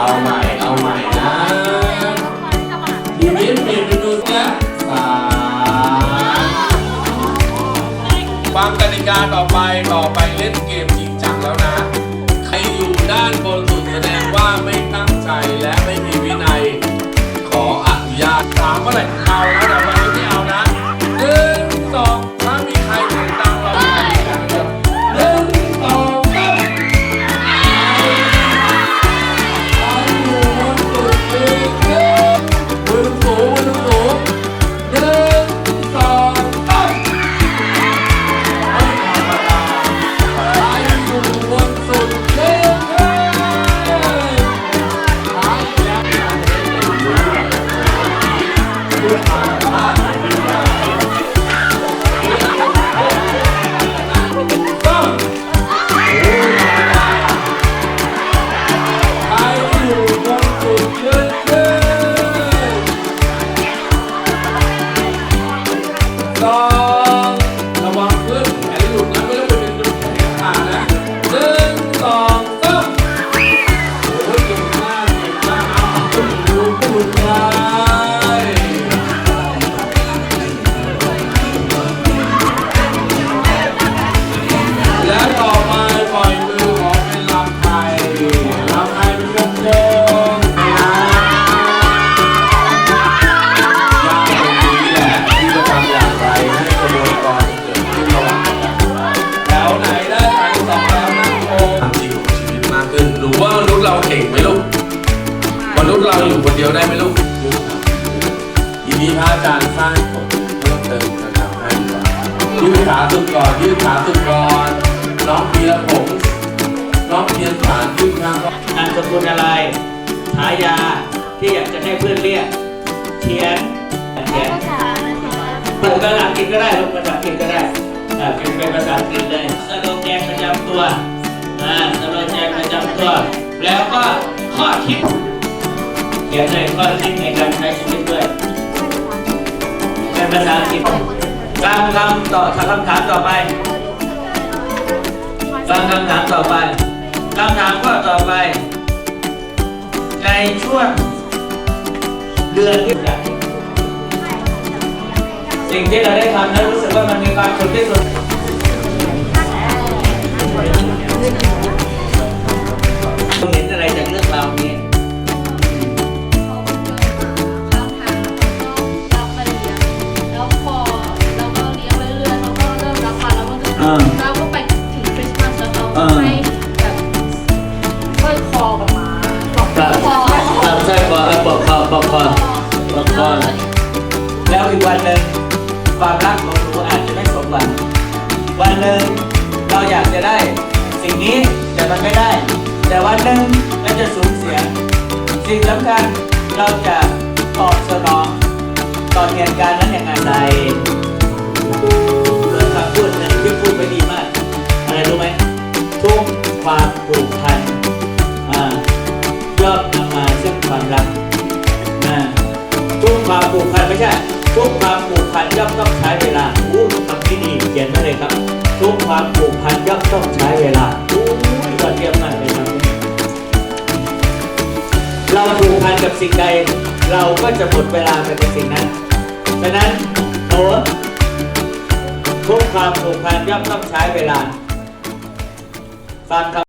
เอาใหม่ เอาใหม่นะทีนี้เปลี่ยนเป็นดูนะสามฟังกติกาต่อไปต่อไปเล่นเกมจริงจังแล้วนะ ใครอยู่ด้านบนสุดแสดงว่าไม่ตั้งใจและไม่มีวินัย ขออนุญาตถามเมื่อไหร่ น เราอยู่คนเดียวได้ไหมลูกทีนี้พระอาจารย์สร้างผลเพิ่มเติมจะทำให้ดีกว่ายืดขาสุดก่อนยืดขาสุดก่อนน้องเพียผม น้องเพียรฐานยืดข้างนามสกุลอะไรฉายาที่อยากจะให้เพื่อนเรียกเขียนเขียนเปิดภาษาอังกฤษก็ได้ลงภาษาอังกฤษก็ได้อ่เป็นเป็นภาษาอังกฤษเลยสโลแกนประจำตัวอ่าสโลแกนประจำตัว แล้วก็ข้อคิด เขียนเลยข้อคิดในการใช้ชีวิตด้วยเป็นภาษาอังกฤษฟังคำต่อคำถามต่อไปฟังคำถามต่อไปคำถามข้อต่อไป ในช่วงเดือนที่สิ่งที่เราได้ทำนั้นรู้สึกว่ามันมีความสุขที่สุด อ่า เราก็ไปถึงคริสต์มาสแล้วเขาก็ให้แบบค่อยคอกับหมาบอกครับคอครับใช่ปอปอกคอปอกคอปอกคอแล้วอีกวันหนึ่งความรักของหนูอาจจะไม่สมหวังวันหนึ่งเราอยากจะได้ สิ่งนี้แต่มันไม่ได้ แต่วันหนึ่งเราจะสูญเสีย สิ่งสำคัญเราจะตอบสนองต่อเหตุการณ์นั้นอย่างไรเทุกความผูกพันอ่าย่อมนำมาซึ่งความรักนะทุกความผูกพันไม่ใช่ทุกความผูกพันย่อมต้องใช้เวลาอู้คำที่ดีเขียนมาเลยครับ ทุกความผูกพันย่อมต้องใช้เวลาอู้ยอดเยี่ยมมากเลยครับเราผูกพันกับสิ่งใด เราก็จะหมดเวลาไปกับสิ่งนั้นดังนั้นโน้ทุกความผูกพันย่อมต้องใช้เวลา ฟังคำ